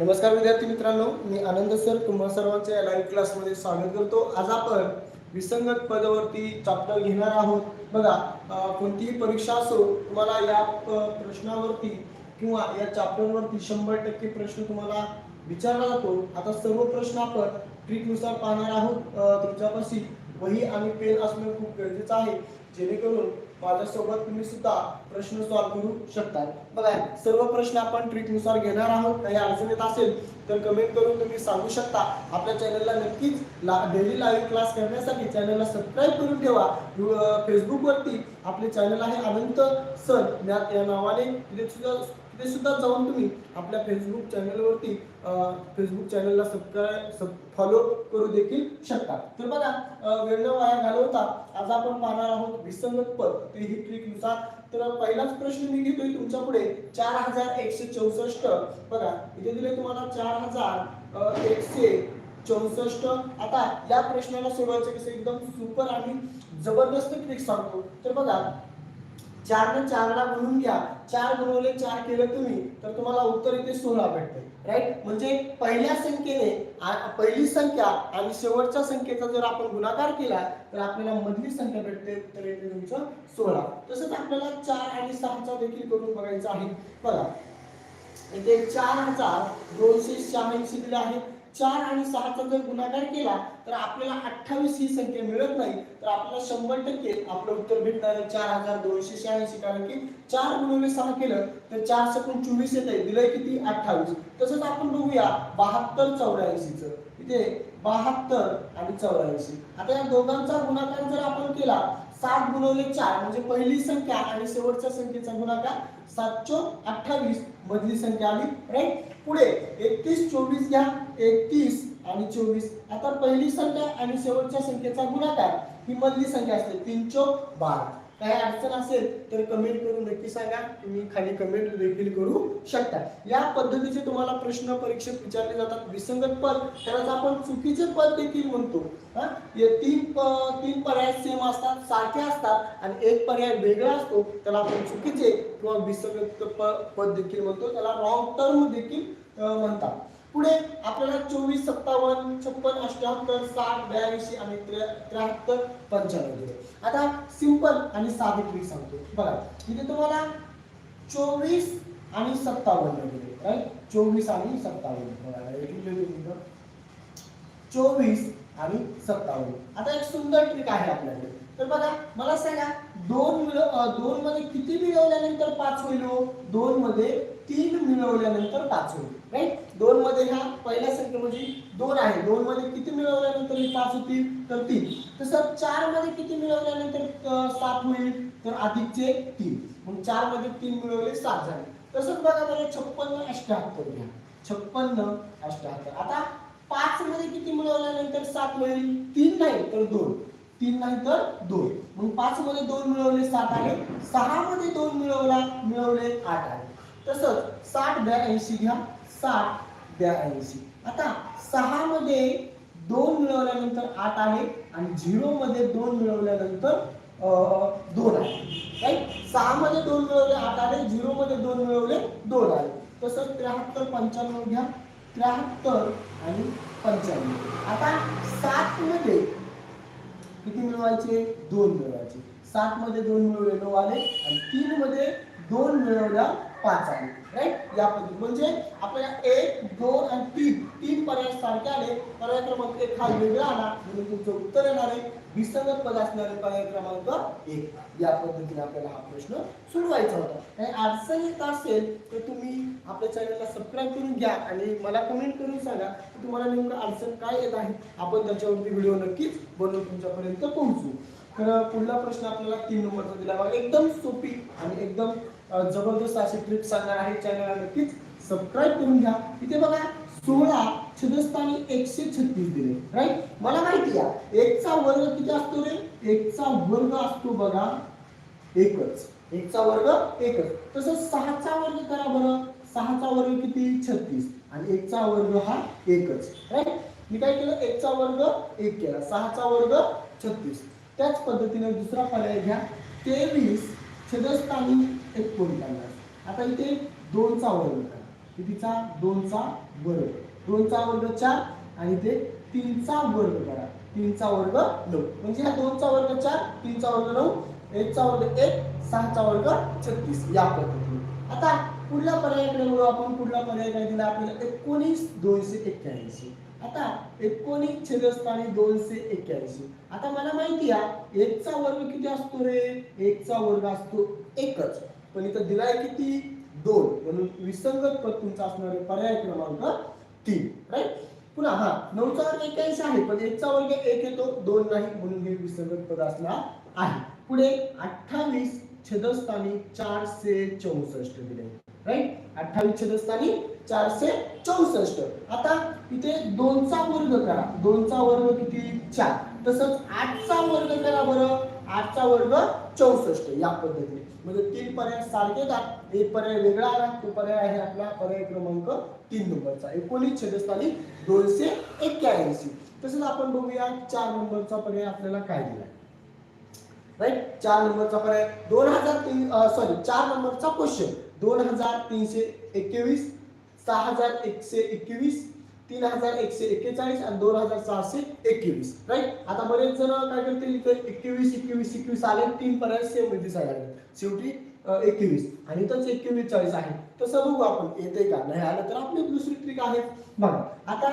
नमस्कार विद्यार्थी मित्रांनो मी आनंद सर तुम्हा सर्वांचे या लाईव्ह क्लासमध्ये स्वागत करतो. आज आपण विसंगत पदावरती चॅप्टर घेणार आहोत. बघा कोणतीही परीक्षा असो तुम्हाला या प्रश्नावरती किंवा या चॅप्टरवरती शंभर टक्के प्रश्न तुम्हाला विचारला जातो. आता सर्व प्रश्न आपण ट्रिकनुसार पाहणार आहोत. तुमच्यापाशी वही आणि पेन असणं खूप गरजेचं आहे. जेणेकरून माझ्यासोबत तुम्ही सुद्धा प्रश्न सॉल्व्ह करू शकता बघा सर्व प्रश्न आपण ट्रिकनुसार घेणार आहोत. काही अडचण येत असेल तर कमेंट करून तुम्ही सांगू शकता. आपल्या चॅनलला नक्कीच ला डेली लाईव्ह क्लास करण्यासाठी चॅनलला सबस्क्राईब करून ठेवा. फेसबुकवरती आपले चॅनल आहे अनंत सर. या या नावाने. तिथे सुद्धा ते सुद्धा जाऊन तुम्ही आपल्या फेसबुक चॅनलवरती फेसबुक चॅनलला सबस्क्राईब सब फॉलो करू देखील शकता. तर बघा वेळ वाया घालवता आज आपण पाहणार आहोत विसंगत पद तेही ट्रिकनुसार तर पहिलाच प्रश्न मी घेतोय तुमच्यापुढे चार हजार एकशे चौसष्ट. बघा इथे दिले तुम्हाला चार हजार एकशे चौसष्ट. आता या प्रश्नाला सोडवायचं कसं? एकदम सुपर आणि जबरदस्त ट्रिक सांगतो. तर बघा चारनं चारला गुणून घ्या. चार गुणवले चार केलं तुम्ही तर तुम्हाला उत्तर इथे सोळा भेटते राईट म्हणजे पहिल्या संख्येने पहिली संख्या आणि शेवटच्या संख्येचा जर आपण गुणाकार केला तर आपल्याला मधली संख्या भेटते उत्तर येते तुमचं सोळा. तसंच आपल्याला चार आणि सहाचा देखील करून बघायचा आहे. बघा. इथे चार हजार दोनशे शहाऐंशी दिले आहे चार आणि सहाचा जर गुणाकार केला तर आपल्याला अठ्ठावीस ही संख्या मिळत नाही. तर आपल्याला शंभर टक्के आपलं उत्तर भेटणार आहे चार हजार दोनशे शहाऐंशी. कारण की चार गुणिले सहा केलं तर चार सकून चोवीस येत आहे दिलंय किती? अठ्ठावीस. तसंच आपण बघूया बहात्तर चौऱ्याऐंशीच. इथे बहात्तर आणि चौऱ्याऐंशी. आता या दोघांचा गुणाकार जर आपण केला सात गुणवले चार म्हणजे पहिली संख्या आणि शेवटच्या संख्येचा गुणाकार सातशे अठ्ठावीस मधली संख्या आली. राईट. पुढे एकतीस चोवीस घ्या. एकतीस आणि चोवीस. आता पहिली संख्या आणि शेवटच्या संख्येचा गुणाकार ही मधली संख्या असते. तीनशे बारा. काही अडचण असेल तर कमेंट करून नक्की सांगा. तुम्ही खाली कमेंट देखील करू शकता. या पद्धतीचे तुम्हाला प्रश्न परीक्षेत विचारले जातात. विसंगत पद त्यालाच आपण चुकीचे पद देखील म्हणतो. हा? तीन प- तीन पर्याय सेम असतात सारखे असतात आणि एक पर्याय वेगळा असतो. त्याला आपण चुकीचे किंवा विसंगत पद देखील म्हणतो. त्याला रॉंग टर्म देखील म्हणतात. पुढे आपल्याला चोवीस सत्तावन्न छप्पन अठ्याहत्तर साठ ब्याऐंशी आणि त्र्याहत्तर पंच्याण्णव दिले. आता सिंपल आणि साधे ट्रिक सांगतो. बघा इथे तुम्हाला चोवीस आणि सत्तावन्न दिले राईट चोवीस आणि सत्तावन्न. बघा चोवीस आणि सत्तावन्न. आता एक सुंदर ट्रिक आहे आपल्याकडे. तर बघा मला सांगा दोन मिळ दोन मध्ये किती मिळवल्यानंतर पाच होईल हो? दोन मध्ये तीन मिळवल्यानंतर पाच होईल राईट दोन मध्ये ह्या पहिल्या संख्या म्हणजे दोन आहे. दोन मध्ये किती मिळवल्यानंतर ही पाच होतील तर तीन. तसं चारमध्ये किती मिळवल्यानंतर सात होईल? तर अधिकचे तीन. मग चारमध्ये तीन मिळवले सात झाले. तसंच बघा बरं छप्पन्न अष्ट्याहत्तर घ्या. छप्पन्न अष्ट्याहत्तर आता पाच मध्ये किती मिळवल्यानंतर सात होईल? तीन नाही तर दोन. तीन नाही तर दोन. मग पाच मध्ये दोन मिळवले सात आले. सहा मध्ये दोन मिळवला मिळवले आठ आले. तसंच साठ ब्याऐंशी घ्या साठ ब्याऐंशी. आता सहा मध्ये दोन मिळवल्यानंतर आठ आहे आणि झिरो मध्ये दोन मिळवल्यानंतर दोन आहे. राईट सहा मध्ये दोन मिळवले आठ आले झिरो मध्ये दोन मिळवले दोन आले. तसंच त्र्याहत्तर पंच्याण्णव घ्या. त्र्याहत्तर आणि पंच्याण्णव. आता सात मध्ये किती मिळवायचे? दोन मिळवायचे. सात मध्ये दोन मिळवले नऊ आले. आणि तीन मध्ये दोन मिळवल्या पाच आहे. राईट या पद्धती. म्हणजे आपल्याला एक दोन आणि तीन. तीन पर्याय सारखे आले. पर्याय क्रमांक एक हा वेगळा आला. म्हणून तुमचं उत्तर येणार आहे. विसंगत पद असणारे पर्याय क्रमांक एक. या पद्धतीने आपल्याला हा प्रश्न सोडवायचा होता. आणि अडचण येत असेल तर तुम्ही आपल्या चॅनलला सबस्क्राईब करून घ्या. आणि मला कमेंट करून सांगा की तुम्हाला नेमकं अडचण काय येत आहे. आपण त्याच्यावरती व्हिडिओ नक्कीच बनवून तुमच्यापर्यंत पोहोचू. तर पुढला प्रश्न आपल्याला तीन नंबरचा दिला बघा एकदम सोपी आणि एकदम जबरदस्त अशी ट्रिप सांगणार आहे चॅनलला नक्कीच. सबस्क्राईब करून घ्या. इथे बघा सोळा छदस्थानी एकशे छत्तीस दिले. राईट मला माहिती आहे एकचा वर्ग किती असतो रे? एकचा वर्ग असतो बघा एकच. एकचा वर्ग एकच. तसंच सहाचा वर्ग करा बरं. सहाचा वर्ग किती? छत्तीस. आणि एकचा वर्ग हा एकच. राईट मी काय केलं? एकचा वर्ग एक केला. सहाचा वर्ग छत्तीस. त्याच पद्धतीने दुसरा पर्याय घ्या. तेवीस छदस्थानी एकोणपन्नास आता इथे दोनचा वर्ग करा. कितीचा? दोनचा वर्ग. दोनचा वर्ग चार आणि ते तीनचा वर्ग करा. तीनचा वर्ग नऊ. म्हणजे ह्या दोनचा वर्ग चार तीनचा वर्ग नऊ एकचा वर्ग एक सहाचा वर्ग छत्तीस या पद्धतीने. आता पुढल्या पर्यायाकडे बघू आपण पुढला पर्याय काय दिला? आपल्याला एकोणीस दोनशे एक्क्याऐंशी. आता एकोणीस छेदस्थानी दोनशे एक्क्याऐंशी. आता मला माहिती आहे एकचा वर्ग किती असतो रे? एकचा वर्ग असतो एकच. पण इथं दिलाय किती? दोन. म्हणून विसंगत पद तुमचा असणार आहे पर्याय क्रमांक तीन. राईट पुन्हा हा नऊचा वर्ग एक्क्याऐंशी आहे पण एकचा वर्ग एक येतो दोन नाही म्हणून हे विसंगत पद असणार आहे. पुढे अठ्ठावीस छेदस्थानी चारशे चौसष्ट दिले. राईट अठ्ठावीस छेदस्थानी चारशे चौसष्ट. आता इथे दोनचा वर्ग करा. दोनचा वर्ग किती? चार. तसंच आठचा वर्ग करा बरं. आठचा वर्ग चौसष्ट या पद्धतीने. म्हणजे तीन पर्याय सारखे का एक पर्याय वेगळा आला तो पर्याय आहे आपला पर्याय क्रमांक तीन नंबरचा. एकोणीस छेदस्थानी दोनशे एक्क्याऐंशी. तसंच आपण बघूया चार नंबरचा पर्याय आपल्याला काय दिलाय. राईट चार नंबरचा पर्याय. दोन हजार तीन सॉरी चार नंबरचा क्वेश्चन दोन हजार तीनशे एकवीस सहा हजार एकशे एकवीस तीन हजार एकशे एक्केचाळीस आणि दोन हजार सहाशे एकवीस. राईट आता बरेच जण काय करतील इथे? एकवीस एकवीस एकवीस आले तीन पर्याय सेम दिसायला शेवटी एकवीस. आणि इथंच एकवीस चाळीस आहे. तसं बघू आपण येते का? नाही आलं तर आपली दुसरी ट्रिक आहे. बघा आता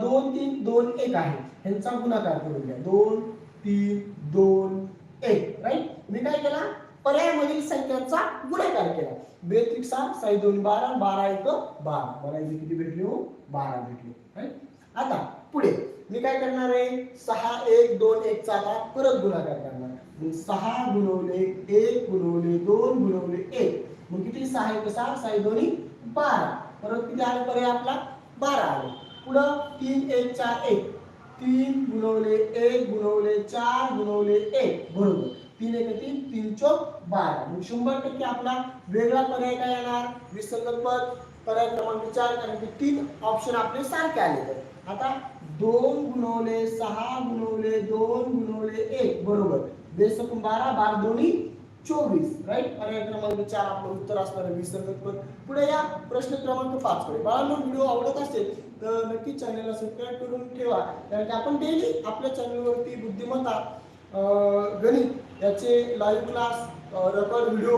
दोन तीन दोन एक आहे. ह्यांचा गुणाकार करून घ्या. दोन तीन दोन एक. राईट मी काय केला? पर्यायामधील संख्यांचा गुणाकार केला. बेत्रिक सात साई दोन बारा बारा एक बारा. बारा इथे किती भेटले हो? बारा भेटले. आता पुढे. मी काय करणार आहे? सहा एक दोन एक चा आता परत गुणाकार करणार. मग सहा गुणवले एक गुणवले दोन गुणवले एक. मग किती? सहा एक सहा साई दोन्ही बारा. परत किती आले पर्याय आपला? बारा आले. पुढं तीन एक चार एक. तीन गुणवले एक गुणवले चार गुणवले एक. बरोबर. तीन एक तीन तीन चौक बारा. शंभर टक्के आपला वेगळा पर्याय काय येणार? विसंगत पद पर्याय क्रमांक चार कारण की तीन ऑप्शन आपले सारखे आले तर. आता दोन गुणवले सहा गुणवले दोन गुणवले एक. बरोबर. बेसकून बारा बारा दोन्ही चोवीस. राईट पर्याय क्रमांक चार आपलं उत्तर असणार आहे विसंगत पद पुढे या प्रश्न क्रमांक पाच कडे. बाळांनो व्हिडिओ आवडत असेल तर नक्की चॅनलला सबस्क्राईब करून ठेवा. कारण की आपण डेली आपल्या चॅनलवरती बुद्धिमत्ता गणित याचे लाईव्ह क्लास रेकॉर्ड व्हिडिओ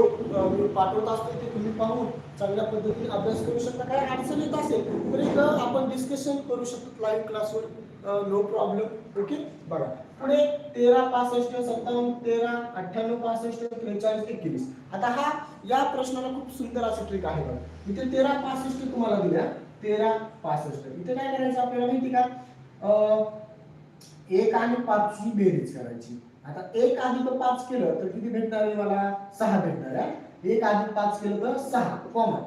मी पाठवत असतो. ते तुम्ही पाहून चांगल्या पद्धतीने अभ्यास करू शकता. काय अडचण येत असेल तर एक आपण डिस्कशन करू शकतो लाईव्ह क्लासवर नो प्रॉब्लेम ओके बघा. पुढे तेरा पासष्ट सत्तावन्न तेरा अठ्ठ्याण्णव पासष्ट त्रेचाळीस एकवीस. आता हा या प्रश्नाला खूप सुंदर असा ट्रिक आहे बघा. इथे तेरा पासष्ट तुम्हाला दिल्या. तेरा पासष्ट. इथे काय करायचं आपल्याला माहिती का? एक आणि पाचची बेरीज करायची. आता एक अधिक पाच केलं तर किती भेटणार आहे मला? सहा भेटणार आहे. एक अधिक पाच केलं तर सहा. कॉमन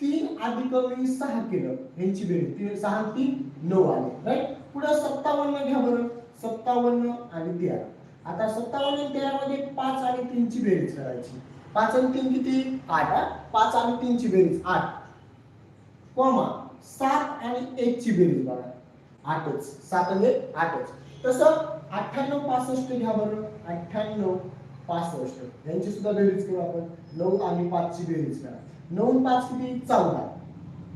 तीन अधिक मी सहा केलं. यांची बेरीज. तीन सहा तीन नऊ आले. राईट पुढे सत्तावन्न घ्या बरं. सत्तावन्न आणि तेरा. आता सत्तावन्न आणि तेरा मध्ये पाच आणि तीनची बेरीज करायची. पाच आणि तीन किती? आठ पाच आणि तीनची बेरीज आठ. कॉमा सात आणि एक ची बेरीज बघा. आठच. सात आणि एक आठच. तसं अठ्ठ्याण्णव पासष्ट घ्या बरं. अठ्ठ्याण्णव पासष्ट. यांची सुद्धा बेरीज करू आपण. नऊ आणि पाचची बेरीज करा. नऊ पाच किती? चौदा.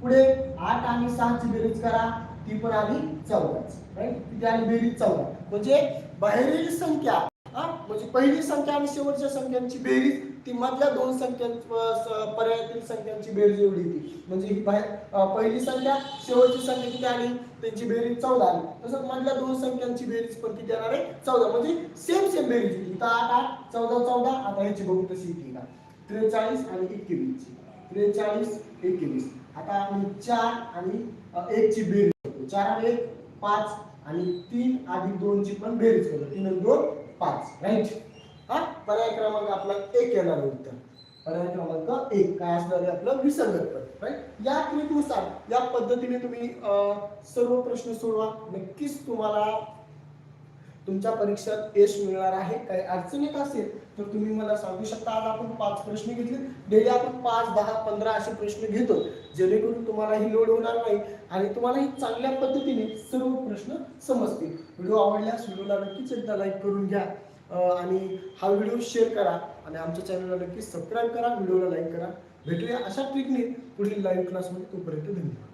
पुढे आठ आणि सहाची बेरीज करा. ती पण आली चौदाच. राईट किती आली? बेरीज चौदा. म्हणजे बाहेरील संख्या हा? म्हणजे पहिली संख्या आणि शेवटच्या संख्यांची बेरीज ती मधल्या दोन संख्या पर्यायातील संख्यांची बेरीज एवढी होती. म्हणजे ही बाहेर पहिली संख्या शेवटची संख्या किती आली? त्यांची बेरीज चौदा आली. तसंच मधल्या दोन संख्यांची बेरीज पण किती येणार आहे चौदा. म्हणजे सेम सेम बेरीज होती. इथं आठ आठ चौदा चौदा आता ह्याची बघू तशी येते का त्रेचाळीस आणि एकवीस. ची त्रेचाळीस एकवीस. आता आम्ही चार आणि एक ची बेरीज करतो. चार आणि एक पाच आणि तीन अधिक दोन ची पण बेरीज करतो. तीन आणि दोन पाच राईट हा? पर्याय क्रमांक आपला एक येणार उत्तर. पर्याय क्रमांक एक. काय असणार आहे आपलं? विसंगत पद राईट या ट्रिकनुसार या पद्धतीने तुम्ही सर्व प्रश्न सोडवा. नक्कीच तुम्हाला तुमच्या परीक्षेत यश मिळणार आहे काही अडचण येत असेल तर तुम्ही मला सांगू शकता आज आपण पाच प्रश्न घेतले. डेली आपण पाच दहा पंधरा असे प्रश्न घेतो. जेणेकरून तुम्हाला ही लोड होणार नाही आणि तुम्हाला ही चांगल्या पद्धतीने सर्व प्रश्न समजतील. व्हिडिओ आवडल्यास व्हिडिओला नक्कीच एकदा लाईक करून घ्या. आणि हा व्हिडिओ शेअर करा आणि आमच्या चॅनलला नक्कीच सबस्क्राईब करा व्हिडिओला लाईक करा. भेटूया अशा ट्रिकने पुढील लाईव्ह क्लासमध्ये तोपर्यंत धन्यवाद.